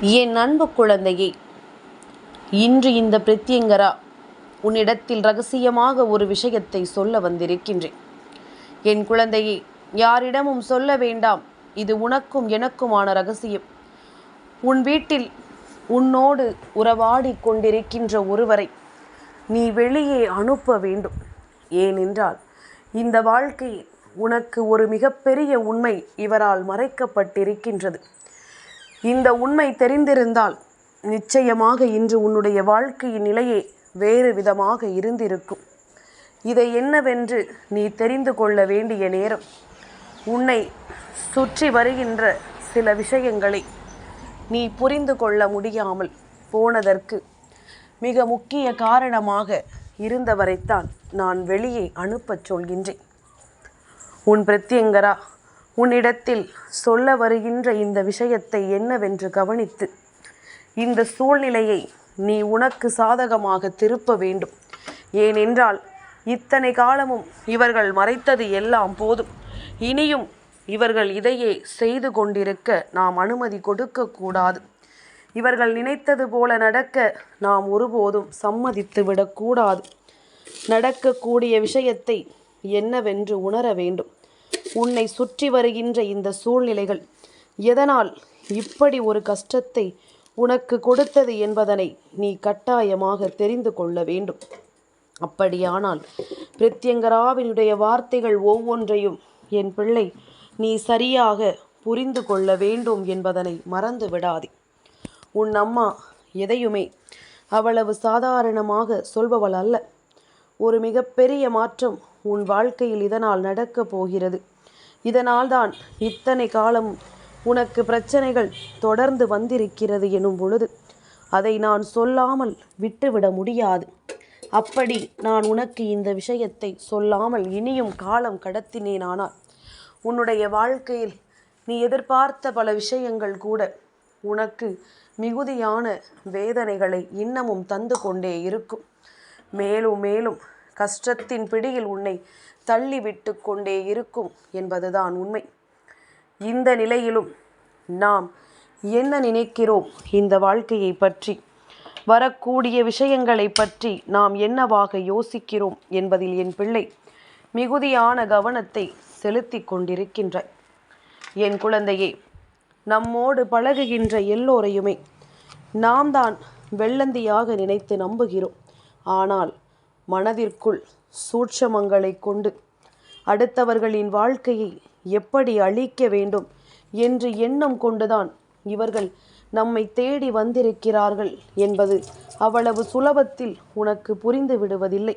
என் அன்பு குழந்தையே இன்று இந்த பிரத்யங்கரா உன்னிடத்தில் ரகசியமாக ஒரு விஷயத்தை சொல்ல வந்திருக்கின்றேன். என் குழந்தையே யாரிடமும் சொல்ல வேண்டாம். இது உனக்கும் எனக்குமான ரகசியம். உன் வீட்டில் உன்னோடு உறவாடி கொண்டிருக்கின்ற ஒருவரை நீ வெளியே அனுப்ப வேண்டும். ஏனென்றால் இந்த வாழ்க்கையில் உனக்கு ஒரு மிகப்பெரிய உண்மை இவரால் மறைக்கப்பட்டிருக்கின்றது. இந்த உண்மை தெரிந்திருந்தால் நிச்சயமாக இன்று உன்னுடைய வாழ்க்கையின் நிலையே வேறு விதமாக இருந்திருக்கும். இதை என்னவென்று நீ தெரிந்து கொள்ள வேண்டிய நேரம். உன்னை சுற்றி வருகின்ற சில விஷயங்களை நீ புரிந்து கொள்ள முடியாமல் போனதற்கு மிக முக்கிய காரணமாக இருந்தவரைத்தான் நான் வெளியே அனுப்பச் சொல்கின்றேன். உன் பிரத்யங்கரா உன்னிடத்தில் சொல்ல வருகின்ற இந்த விஷயத்தை என்னவென்று கவனித்து இந்த சூழ்நிலையை நீ உனக்கு சாதகமாக திருப்ப வேண்டும். ஏனென்றால் இத்தனை காலமும் இவர்கள் மறைத்தது எல்லாம் போதும். இனியும் இவர்கள் இதையே செய்து கொண்டிருக்க நாம் அனுமதி கொடுக்கக்கூடாது இவர்கள் நினைத்தது போல நடக்க நாம் ஒருபோதும் சம்மதித்து விடக்கூடாது. நடக்கக்கூடிய விஷயத்தை என்னவென்று உணர வேண்டும். உன்னை சுற்றி வருகின்ற இந்த சூழ்நிலைகள் எதனால் இப்படி ஒரு கஷ்டத்தை உனக்கு கொடுத்தது என்பதனை நீ கட்டாயமாக தெரிந்து கொள்ள வேண்டும். அப்படியானால் பிரத்யங்கராவினுடைய வார்த்தைகள் ஒவ்வொன்றையும் என் பிள்ளை நீ சரியாக புரிந்து கொள்ள வேண்டும் என்பதனை மறந்து விடாதே. உன் அம்மா எதையுமே அவ்வளவு சாதாரணமாக சொல்பவள் அல்ல. ஒரு மிகப்பெரிய மாற்றம் உன் வாழ்க்கையில் இதனால் நடக்கப் போகிறது. இதனால்தான் இத்தனை காலம் உனக்கு பிரச்சனைகள் தொடர்ந்து வந்திருக்கிறது எனும் பொழுது அதை நான் சொல்லாமல் விட்டுவிட முடியாது. அப்படி நான் உனக்கு இந்த விஷயத்தை சொல்லாமல் இனியும் காலம் கடத்தினேனானால் உன்னுடைய வாழ்க்கையில் நீ எதிர்பார்த்த பல விஷயங்கள் கூட உனக்கு மிகுதியான வேதனைகளை இன்னமும் தந்து கொண்டே இருக்கும். மேலும் மேலும் கஷ்டத்தின் பிடியில் உன்னை தள்ளிவிட்டு கொண்டே இருக்கும் என்பதுதான் உண்மை. இந்த நிலையிலும் நாம் என்ன நினைக்கிறோம்? இந்த வாழ்க்கையை பற்றி வரக்கூடிய விஷயங்களை பற்றி நாம் என்னவாக யோசிக்கிறோம் என்பதில் என் பிள்ளை மிகுதியான கவனத்தை செலுத்தி கொண்டிருக்கின்றாய். என் குழந்தையே நம்மோடு பழகுகின்ற எல்லோரையுமே நாம் தான் வெள்ளந்தியாக நினைத்து நம்புகிறோம். ஆனால் மனதிற்குள் சூட்சமங்களை கொண்டு அடுத்தவர்களின் வாழ்க்கையை எப்படி அழிக்க வேண்டும் என்று எண்ணம் கொண்டுதான் இவர்கள் நம்மை தேடி வந்திருக்கிறார்கள் என்பது அவ்வளவு சுலபத்தில் உனக்கு புரிந்து விடுவதில்லை.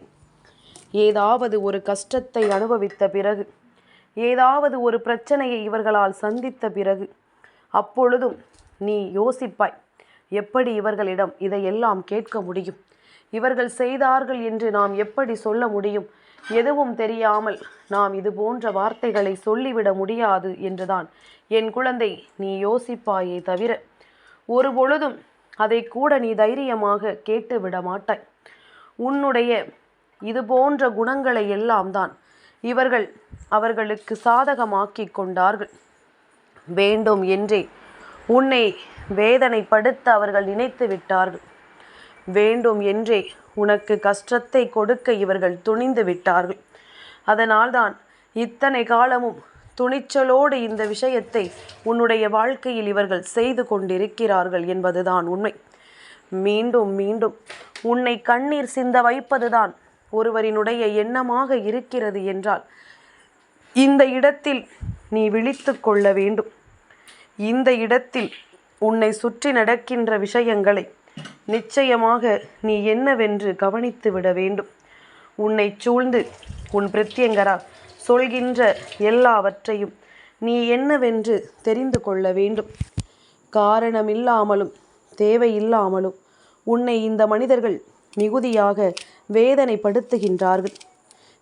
ஏதாவது ஒரு கஷ்டத்தை அனுபவித்த பிறகு ஏதாவது ஒரு பிரச்சனையை இவர்களால் சந்தித்த பிறகு அப்பொழுதும் நீ யோசிப்பாய் எப்படி இவர்களிடம் இதையெல்லாம் கேட்க முடியும்? இவர்கள் செய்தார்கள் என்று நாம் எப்படி சொல்ல முடியும்? எதுவும் தெரியாமல் நாம் இது போன்ற வார்த்தைகளை சொல்லிவிட முடியாது என்றுதான். என் குழந்தை நீ யோசிப்பாயே தவிர ஒரு பொழுதும் அதை கூட நீ தைரியமாக கேட்டு விட மாட்டாய். உன்னுடைய இது போன்ற குணங்களை எல்லாம் தான் இவர்கள் அவர்களுக்கு சாதகமாக்கி கொண்டார்கள். வேண்டும் என்றே உன்னை வேதனைப்படுத்த அவர்கள் நினைத்து விட்டார்கள். வேண்டும் என்றே உனக்கு கஷ்டத்தை கொடுக்க இவர்கள் துணிந்து விட்டார்கள். அதனால்தான் இத்தனை காலமும் துணிச்சலோடு இந்த விஷயத்தை உன்னுடைய வாழ்க்கையில் இவர்கள் செய்து கொண்டிருக்கிறார்கள் என்பதுதான் உண்மை. மீண்டும் மீண்டும் உன்னை கண்ணீர் சிந்த வைப்பதுதான் ஒருவரினுடைய எண்ணமாக இருக்கிறது என்றால் இந்த இடத்தில் நீ விழித்து கொள்ள வேண்டும். இந்த இடத்தில் உன்னை சுற்றி நடக்கின்ற விஷயங்களை நிச்சயமாக நீ என்னவென்று கவனித்து விட வேண்டும். உன்னை சூழ்ந்து உன் பிரத்யங்கரா சொல்கின்ற எல்லாவற்றையும் நீ என்னவென்று தெரிந்து கொள்ள வேண்டும். காரணமில்லாமலும் தேவையில்லாமலும் உன்னை இந்த மனிதர்கள் மிகுதியாக வேதனைப்படுத்துகின்றார்கள்.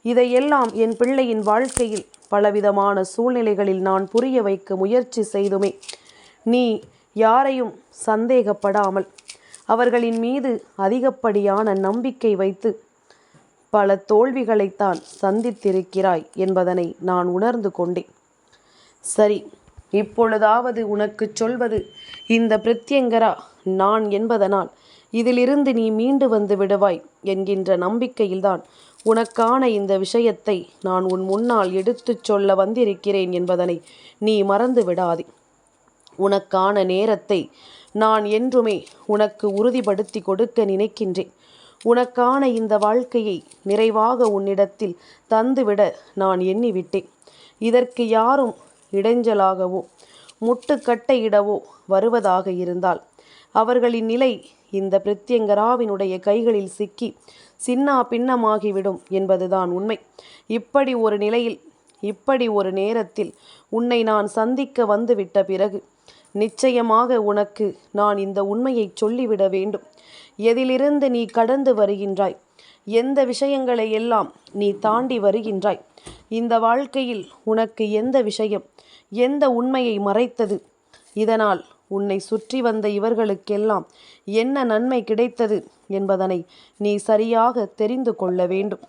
இதையெல்லாம் என் பிள்ளையின் வாழ்க்கையில் பலவிதமான சூழ்நிலைகளில் நான் புரிய வைக்க முயற்சி செய்துமே. நீ யாரையும் சந்தேகப்படாமல் அவர்களின் மீது அதிகப்படியான நம்பிக்கை வைத்து பல தோல்விகளைத்தான் சந்தித்திருக்கிறாய் என்பதனை நான் உணர்ந்து கொண்டேன். சரி இப்பொழுதாவது உனக்கு சொல்வது இந்த பிரத்யங்கரா? நான் என்பதனால் இதிலிருந்து நீ மீண்டு வந்து விடுவாய் என்கின்ற நம்பிக்கையில்தான் உனக்கான இந்த விஷயத்தை நான் உன் முன்னால் எடுத்துச் சொல்ல வந்திருக்கிறேன் என்பதனை நீ மறந்து விடாதே. உனக்கான நேரத்தை நான் என்றுமே உனக்கு உறுதிப்படுத்தி கொடுக்க நினைக்கின்றேன். உனக்கான இந்த வாழ்க்கையை நிறைவாக உன்னிடத்தில் தந்துவிட நான் எண்ணிவிட்டேன். இதற்கு யாரும் இடைஞ்சலாகவோ முட்டுக்கட்டையிடவோ வருவதாக இருந்தால் அவர்களின் நிலை இந்த பிரத்யங்கராவினுடைய கைகளில் சிக்கி சின்னா பின்னமாகிவிடும் என்பதுதான் உண்மை. இப்படி ஒரு நிலையில் இப்படி ஒரு நேரத்தில் உன்னை நான் சந்திக்க வந்துவிட்ட பிறகு நிச்சயமாக உனக்கு நான் இந்த உண்மையை சொல்லிவிட வேண்டும். எதிலிருந்து நீ கடந்து வருகின்றாய்? எந்த விஷயங்களை எல்லாம் நீ தாண்டி வருகின்றாய்? இந்த வாழ்க்கையில் உனக்கு எந்த விஷயம் எந்த உண்மையை மறைத்தது? இதனால் உன்னை சுற்றி வந்த இவர்களுக்கெல்லாம் என்ன நன்மை கிடைத்தது என்பதனை நீ சரியாக தெரிந்து கொள்ள வேண்டும்.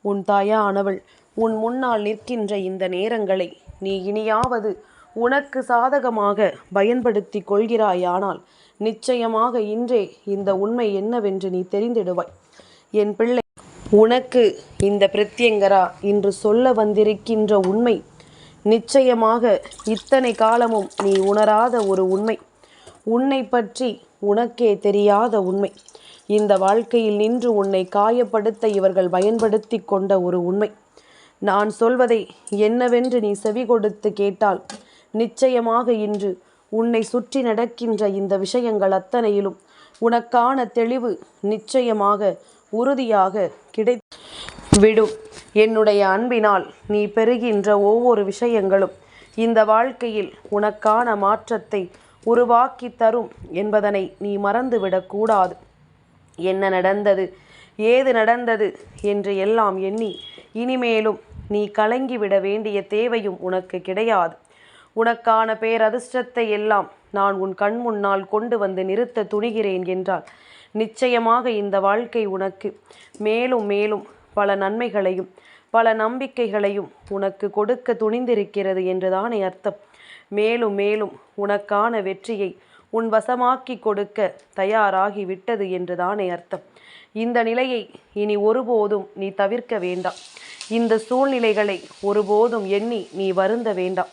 உன் தாயானவள் உன் முன்னால் நிற்கின்ற இந்த நேரங்களை நீ இனியாவது உனக்கு சாதகமாக பயன்படுத்தி கொள்கிறாயானால் நிச்சயமாக இன்றே இந்த உண்மை என்னவென்று நீ தெரிந்திடுவாய். என் பிள்ளை உனக்கு இந்த பிரத்யங்கரா இன்று சொல்ல வந்திருக்கின்ற உண்மை நிச்சயமாக இத்தனை காலமும் நீ உணராத ஒரு உண்மை. உன்னை பற்றி உனக்கே தெரியாத உண்மை. இந்த வாழ்க்கையில் நின்று உன்னை காயப்படுத்த இவர்கள் பயன்படுத்தி கொண்ட ஒரு உண்மை. நான் சொல்வதை என்னவென்று நீ செவி கொடுத்து கேட்டால் நிச்சயமாக இன்று உன்னை சுற்றி நடக்கின்ற இந்த விஷயங்கள் அத்தனையிலும் உனக்கான தெளிவு நிச்சயமாக உறுதியாக கிடை விடும். என்னுடைய அன்பினால் நீ பெறுகின்ற ஒவ்வொரு விஷயங்களும் இந்த வாழ்க்கையில் உனக்கான மாற்றத்தை உருவாக்கி தரும் என்பதனை நீ மறந்துவிடக்கூடாது என்ன நடந்தது? ஏது நடந்தது? என்று எல்லாம் எண்ணி இனிமேலும் நீ கலங்கிவிட வேண்டிய தேவையும் உனக்கு கிடையாது. உனக்கான பேரதிர்ஷ்டத்தை எல்லாம் நான் உன் கண் முன்னால் கொண்டு வந்து நிறுத்த துணிகிறேன் என்றால் நிச்சயமாக இந்த வாழ்க்கை உனக்கு மேலும் மேலும் பல நன்மைகளையும் பல நம்பிக்கைகளையும் உனக்கு கொடுக்க துணிந்திருக்கிறது என்றுதானே அர்த்தம். மேலும் மேலும் உனக்கான வெற்றியை உன் வசமாக்கி கொடுக்க தயாராகி விட்டது என்றுதானே அர்த்தம். இந்த நிலையை இனி ஒருபோதும் நீ தவிர்க்க வேண்டாம். இந்த சூழ்நிலைகளை ஒருபோதும் எண்ணி நீ வருந்த வேண்டாம்.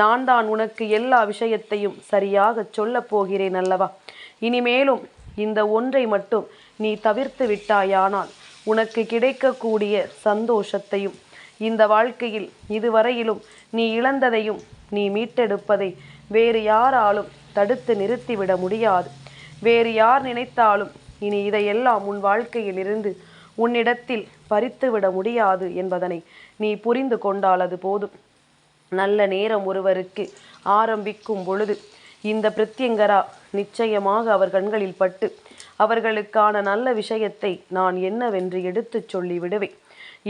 நான் தான் உனக்கு எல்லா விஷயத்தையும் சரியாக சொல்லப் போகிறேன் அல்லவா? இனிமேலும் இந்த ஒன்றை மட்டும் நீ தவிர்த்து விட்டாயானால் உனக்கு கிடைக்கக்கூடிய சந்தோஷத்தையும் இந்த வாழ்க்கையில் இதுவரையிலும் நீ இழந்ததையும் நீ மீட்டெடுப்பதை வேறு யாராலும் தடுத்து நிறுத்திவிட முடியாது. வேறு யார் நினைத்தாலும் இனி இதையெல்லாம் உன் வாழ்க்கையில் இருந்து உன்னிடத்தில் பறித்துவிட முடியாது என்பதனை நீ புரிந்து கொண்டால் அது போதும். நல்ல நேரம் ஒருவருக்கு ஆரம்பிக்கும் பொழுது இந்த பிரத்யங்கரா நிச்சயமாக அவர் கண்களில் பட்டு அவர்களுக்கான நல்ல விஷயத்தை நான் என்னவென்று எடுத்துச் சொல்லி விடுவேன்.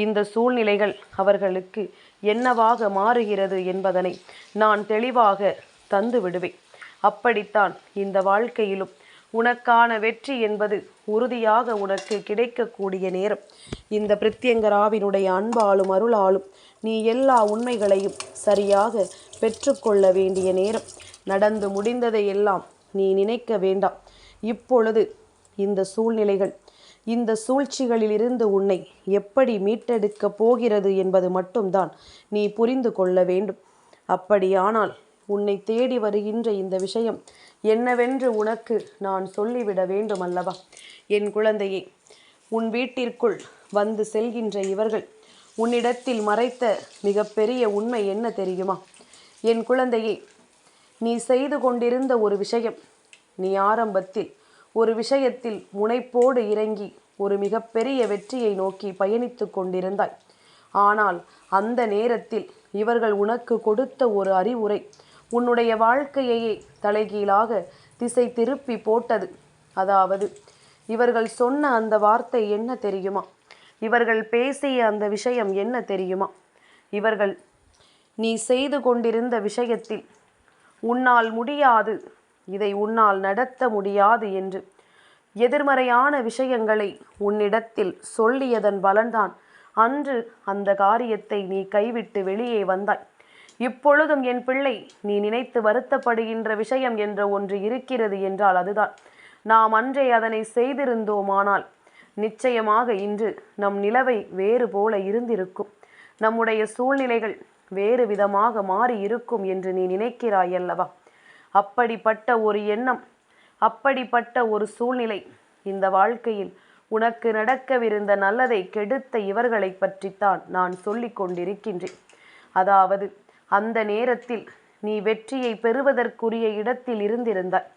இந்த சூழ்நிலைகள் அவர்களுக்கு என்னவாக மாறுகிறது என்பதனை நான் தெளிவாக தந்து விடுவேன். அப்படித்தான் இந்த வாழ்க்கையிலும் உனக்கான வெற்றி என்பது உறுதியாக உனக்கு கிடைக்கக்கூடிய நேரம். இந்த பிரத்யங்கராவினுடைய அன்பாலும் அருளாலும் நீ எல்லா உண்மைகளையும் சரியாக பெற்றுக்கொள்ள வேண்டிய நேரம். நடந்து முடிந்ததை எல்லாம் நீ நினைக்க வேண்டாம். இப்பொழுது இந்த சூழ்நிலைகள் இந்த சூழ்ச்சிகளிலிருந்து உன்னை எப்படி மீட்டெடுக்கப் போகிறது என்பது மட்டும்தான் நீ புரிந்து கொள்ள வேண்டும். அப்படியானால் உன்னை தேடி வருகின்ற இந்த விஷயம் என்னவென்று உனக்கு நான் சொல்லிவிட வேண்டும் அல்லவா என் குழந்தையே உன் வீட்டிற்குள் வந்து செல்கின்ற இவர்கள் உன்னிடத்தில் மறைத்த மிகப்பெரிய உண்மை என்ன தெரியுமா? என் குழந்தையே நீ செய்து கொண்டிருந்த ஒரு விஷயம் நீ ஆரம்பத்தில் ஒரு விஷயத்தில் முனைப்போடு இறங்கி ஒரு மிகப்பெரிய வெற்றியை நோக்கி பயணித்து கொண்டிருந்தாய். ஆனால் அந்த நேரத்தில் இவர்கள் உனக்கு கொடுத்த ஒரு அறிவுரை உன்னுடைய வாழ்க்கையையே தலைகீழாக திசை திருப்பி போட்டது. அதாவது இவர்கள் சொன்ன அந்த வார்த்தை என்ன தெரியுமா? இவர்கள் பேசிய அந்த விஷயம் என்ன தெரியுமா? இவர்கள் நீ செய்து கொண்டிருந்த விஷயத்தில் உன்னால் முடியாது இதை உன்னால் நடத்த முடியாது என்று எதிர்மறையான விஷயங்களை உன்னிடத்தில் சொல்லியதன் பலன்தான் அன்று அந்த காரியத்தை நீ கைவிட்டு வெளியே வந்தாய். இப்பொழுதும் என் பிள்ளை நீ நினைத்து வருத்தப்படுகின்ற விஷயம் என்ற ஒன்று இருக்கிறது என்றால் அதுதான். நாம் அன்றே அதனை செய்திருந்தோமானால் நிச்சயமாக இன்று நம் நிலவை வேறு போல இருந்திருக்கும். நம்முடைய சூழ்நிலைகள் வேறு விதமாக மாறி இருக்கும் என்று நீ நினைக்கிறாய் அல்லவா? அப்படிப்பட்ட ஒரு எண்ணம் அப்படிப்பட்ட ஒரு சூழ்நிலை இந்த வாழ்க்கையில் உனக்கு நடக்கவிருந்த நல்லதை கெடுத்த இவர்களை பற்றித்தான் நான் சொல்லிக் கொண்டிருக்கின்றேன். அதாவது அந்த நேரத்தில் நீ வெற்றியை பெறுவதற்குரிய இடத்தில் இருந்திருந்தாய்.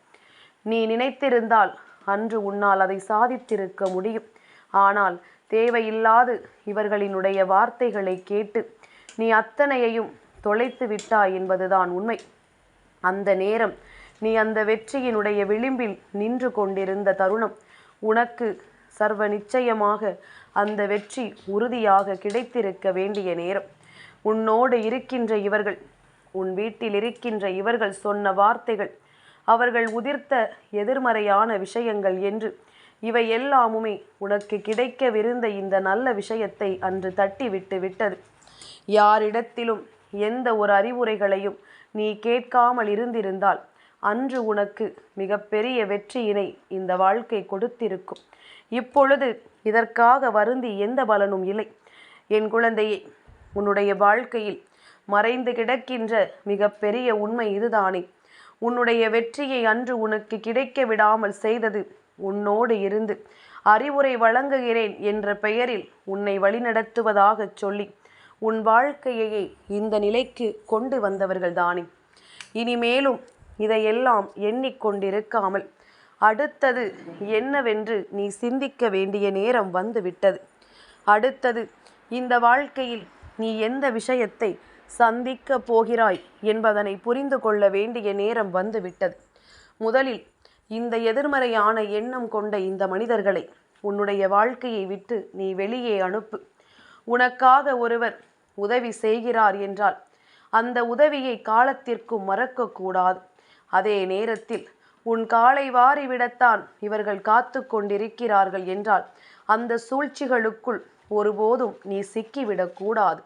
நீ நினைத்திருந்தால் அன்று உன்னால் அதை சாதித்திருக்க முடியும். ஆனால் தேவையில்லாது இவர்களினுடைய வார்த்தைகளை கேட்டு நீ அத்தனையையும் தொலைத்து விட்டாய் என்பதுதான் உண்மை. அந்த நேரம் நீ அந்த வெற்றியினுடைய விளிம்பில் நின்று கொண்டிருந்த தருணம். உனக்கு சர்வ நிச்சயமாக அந்த வெற்றி உறுதியாக கிடைத்திருக்க வேண்டிய நேரம். உன்னோடு இருக்கின்ற இவர்கள் உன் வீட்டில் இருக்கின்ற இவர்கள் சொன்ன வார்த்தைகள் அவர்கள் உதிர்த்த எதிர்மறையான விஷயங்கள் என்று இவை எல்லாமுமே உனக்கு கிடைக்கவிருந்த இந்த நல்ல விஷயத்தை அன்று தட்டிவிட்டு விட்டது. யாரிடத்திலும் எந்த ஒரு அறிவுரைகளையும் நீ கேட்காமல் இருந்திருந்தால் அன்று உனக்கு மிகப்பெரிய வெற்றியினை இந்த வாழ்க்கை கொடுத்திருக்கும். இப்பொழுது இதற்காக வருந்தி எந்த பலனும் இல்லை. என் குழந்தையை உன்னுடைய வாழ்க்கையில் மறைந்து கிடக்கின்ற மிகப்பெரிய உண்மை இதுதானே. உன்னுடைய வெற்றியை அன்று உனக்கு கிடைக்க விடாமல் செய்தது உன்னோடு இருந்து அறிவுரை வழங்குகிறேன் என்ற பெயரில் உன்னை வழிநடத்துவதாகச் சொல்லி உன் வாழ்க்கையையே இந்த நிலைக்கு கொண்டு வந்தவர்கள் தானே இனிமேலும் இதையெல்லாம் எண்ணிக்கொண்டிருக்காமல் அடுத்தது என்னவென்று நீ சிந்திக்க வேண்டிய நேரம் வந்துவிட்டது. அடுத்தது இந்த வாழ்க்கையில் நீ எந்த விஷயத்தை சந்திக்க போகிறாய் என்பதனை புரிந்து கொள்ள வேண்டிய நேரம் வந்துவிட்டது. முதலில் இந்த எதிர்மறையான எண்ணம் கொண்ட இந்த மனிதர்களை உன்னுடைய வாழ்க்கையை விட்டு நீ வெளியே அனுப்பு. உனக்காக ஒருவர் உதவி செய்கிறார் என்றால் அந்த உதவியை காலத்திற்கும் மறக்கக்கூடாது அதே நேரத்தில் உன் காலை வாரிவிடத்தான் இவர்கள் காத்து கொண்டிருக்கிறார்கள் என்றால் அந்த சூழ்ச்சிகளுக்குள் ஒருபோதும் நீ சிக்கிவிடக்கூடாது.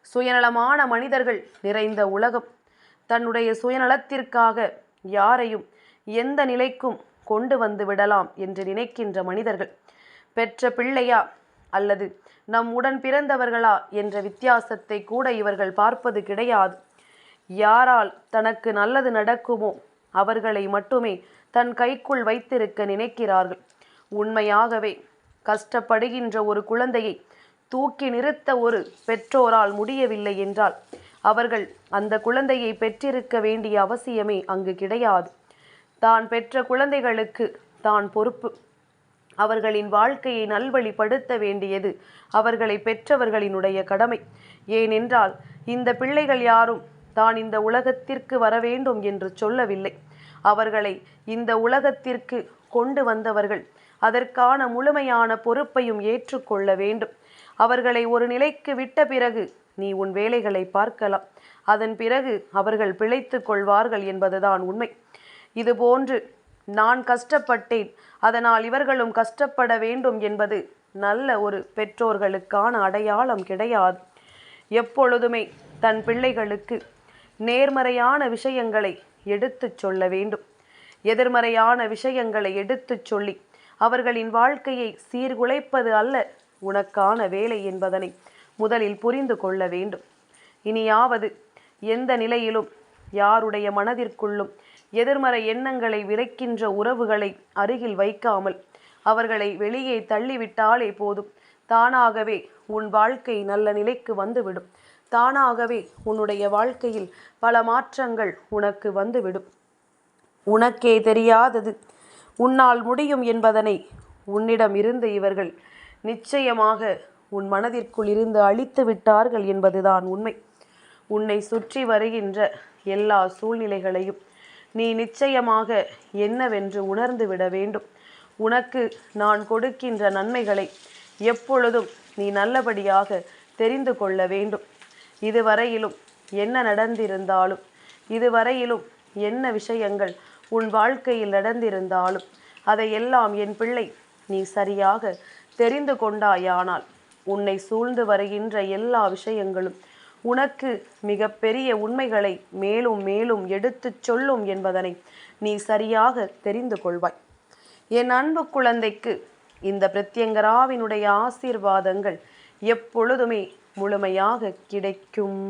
சுயநலமான மனிதர்கள் நிறைந்த உலகம். தன்னுடைய சுயநலத்திற்காக யாரையும் எந்த நிலைக்கும் கொண்டு வந்து விடலாம் என்று நினைக்கின்ற மனிதர்கள். பெற்ற பிள்ளையா அல்லது நம் உடன் பிறந்தவர்களா என்ற வித்தியாசத்தை கூட இவர்கள் பார்ப்பது கிடையாது. யாரால் தனக்கு நல்லது நடக்குமோ அவர்களை மட்டுமே தன் கைக்குள் வைத்திருக்க நினைக்கிறார்கள். உண்மையாகவே கஷ்டப்படுகின்ற ஒரு குழந்தையை தூக்கி நிறுத்த ஒரு பெற்றோரால் முடியவில்லை என்றால் அவர்கள் அந்த குழந்தையை பெற்றிருக்க வேண்டிய அவசியமே அங்கு கிடையாது. தான் பெற்ற குழந்தைகளுக்கு தான் பொறுப்பு. அவர்களின் வாழ்க்கையை நல்வழிப்படுத்த வேண்டியது அவர்களை பெற்றவர்களினுடைய கடமை. ஏனென்றால் இந்த பிள்ளைகள் யாரும் தான் இந்த உலகத்திற்கு வர வேண்டும் என்று சொல்லவில்லை. அவர்களை இந்த உலகத்திற்கு கொண்டு வந்தவர்கள் அதற்கான முழுமையான பொறுப்பையும் ஏற்றுக்கொள்ள வேண்டும். அவர்களை ஒரு நிலைக்கு விட்ட பிறகு நீ உன் வேலைகளை பார்க்கலாம். அதன் பிறகு அவர்கள் பிழைத்து கொள்வார்கள் என்பதுதான் உண்மை. இதுபோன்று நான் கஷ்டப்பட்டேன். அதனால் இவர்களும் கஷ்டப்பட வேண்டும் என்பது நல்ல ஒரு பெற்றோர்களுக்கான அடையாளம் கிடையாது. எப்பொழுதுமே தன் பிள்ளைகளுக்கு நேர்மறையான விஷயங்களை எடுத்துச் சொல்ல வேண்டும். எதிர்மறையான விஷயங்களை எடுத்துச் சொல்லி அவர்களின் வாழ்க்கையை சீர்குலைப்பது அல்ல உனக்கான வேலை என்பதனை முதலில் புரிந்து கொள்ள வேண்டும். இனியாவது எந்த நிலையிலும் யாருடைய மனதிற்குள்ளும் எதிர்மறை எண்ணங்களை விரைக்கின்ற உறவுகளை அருகில் வைக்காமல் அவர்களை வெளியே தள்ளிவிட்டாலே போதும். தானாகவே உன் வாழ்க்கை நல்ல நிலைக்கு வந்துவிடும். தானாகவே உன்னுடைய வாழ்க்கையில் பல மாற்றங்கள் உனக்கு வந்துவிடும். உனக்கே தெரியாதது உன்னால் முடியும் என்பதனை உன்னிடம் இருந்து இவர்கள் நிச்சயமாக உன் மனதிற்குள் இருந்து அழித்து விட்டார்கள் என்பதுதான் உண்மை. உன்னை சுற்றி வருகின்ற எல்லா சூழ்நிலைகளையும் நீ நிச்சயமாக என்னவென்று உணர்ந்து விட வேண்டும். உனக்கு நான் கொடுக்கின்ற நன்மைகளை எப்பொழுதும் நீ நல்லபடியாக தெரிந்து கொள்ள வேண்டும். இதுவரையிலும் என்ன நடந்திருந்தாலும் இதுவரையிலும் என்ன விஷயங்கள் உன் வாழ்க்கையில் நடந்திருந்தாலும் அதையெல்லாம் என் பிள்ளை நீ சரியாக தெரிந்து கொண்டாயானால் உன்னை சூழ்ந்து வருகின்ற எல்லா விஷயங்களும் உனக்கு மிகப்பெரிய உண்மைகளை மேலும் மேலும் எடுத்துச் சொல்லும் என்பதனை நீ சரியாக தெரிந்து கொள்வாய். என் அன்பு குழந்தைக்கு இந்த பிரத்யங்கராவினுடைய ஆசீர்வாதங்கள் எப்பொழுதுமே முழுமையாக கிடைக்கும்.